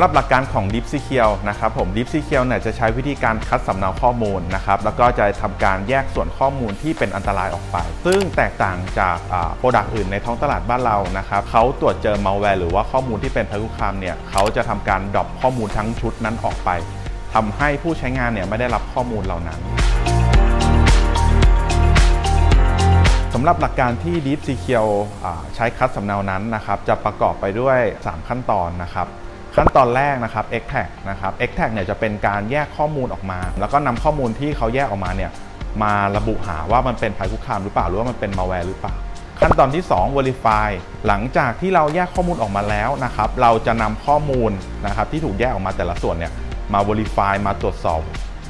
หรับหลักการของ Deep Secure นะครับผม Deep Secure เนี่ยจะใช้วิธีการคัดสำเนาข้อมูลนะครับแล้วก็จะทำการแยกส่วนข้อมูลที่เป็นอันตรายออกไป ซึ่งแตกต่างจากโปรดักต์อื่นในท้องตลาดบ้านเรานะครับเขาตรวจเจอ malware หรือว่าข้อมูลที่เป็นภัยคุกคามเนี่ยเขาจะทำการดรอปข้อมูลทั้งชุดนั้นออกไปทำให้ผู้ใช้งานเนี่ยไม่ได้รับข้อมูลเหล่านั้นสำหรับหลักการที่ Deep Secure ใช้คัดสำเนานั้นนะครับ จะประกอบไปด้วย 3 ขั้นตอนนะครับ ขั้นตอนแรกนะครับ extract นะครับ extract เนี่ยจะเป็นการแยกข้อมูลออกมา แล้วก็นำข้อมูลที่เขาแยกออกมาเนี่ยมาระบุหาว่ามันเป็นภัยคุกคามหรือเปล่าหรือว่ามันเป็น malware หรือเปล่า ขั้นตอนที่ 2 verify หลังจากที่เราแยกข้อมูลออกมาแล้วนะครับ เราจะนำข้อมูลนะครับที่ถูกแยกออกมาแต่ละส่วนเนี่ยมา verify มาตรวจสอบ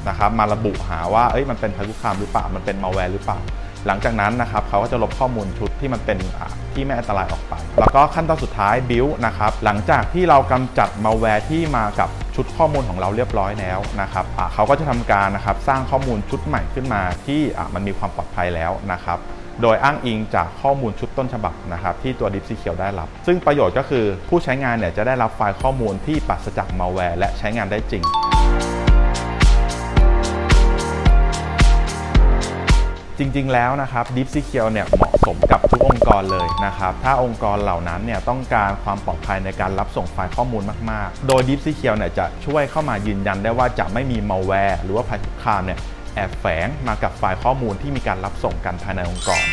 นะครับมาระบุหาว่าเอ้ยมันเป็นภัยคุกคามหรือเปล่ามันเป็น malware หรือเปล่า หลังจากนั้นนะครับเขาก็จะลบข้อมูลชุดที่มันเป็นที่ไม่อันตรายออกไป แล้วก็ขั้นตอนสุดท้าย build นะครับหลังจากที่เรากำจัด malware ที่มากับชุดข้อมูลของเราเรียบร้อยแล้วนะครับเขาก็จะทำการนะครับสร้างข้อมูลชุดใหม่ขึ้นมาที่มันมีความปลอดภัยแล้วนะครับโดยอ้างอิงจากข้อมูลชุดต้นฉบับนะครับที่ตัว Deep Secure ได้รับ ซึ่งประโยชน์ก็คือผู้ใช้งานเนี่ยจะได้รับไฟล์ข้อมูลที่ปราศจาก malware และใช้งานได้จริงจริง ๆ แล้วนะครับ Deep Secure เนี่ยเหมาะ สมกับทุกองค์กรเลยนะครับ ถ้าองค์กรเหล่านั้นเนี่ยต้องการความปลอดภัยในการรับส่งไฟล์ข้อมูลมาก ๆ โดย Deep Secure เนี่ยจะช่วยเข้ามายืนยันได้ว่าจะไม่มี malware หรือว่าภัยคุกคามเนี่ยแอบแฝงมากับไฟล์ข้อมูลที่มีการรับส่งกันภายในองค์กร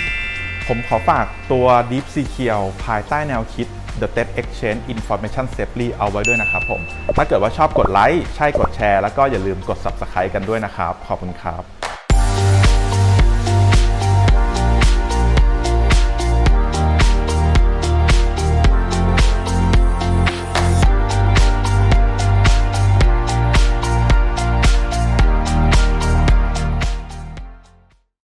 ผมขอฝากตัว Deep Secure ภายใต้แนวคิด The Debt Exchange Information Safely เอาไว้ด้วยนะครับผม ถ้าเกิดว่าชอบกดไลค์ ใช่กดแชร์ แล้วก็อย่าลืมกด Subscribe กันด้วยนะครับ ขอบคุณครับ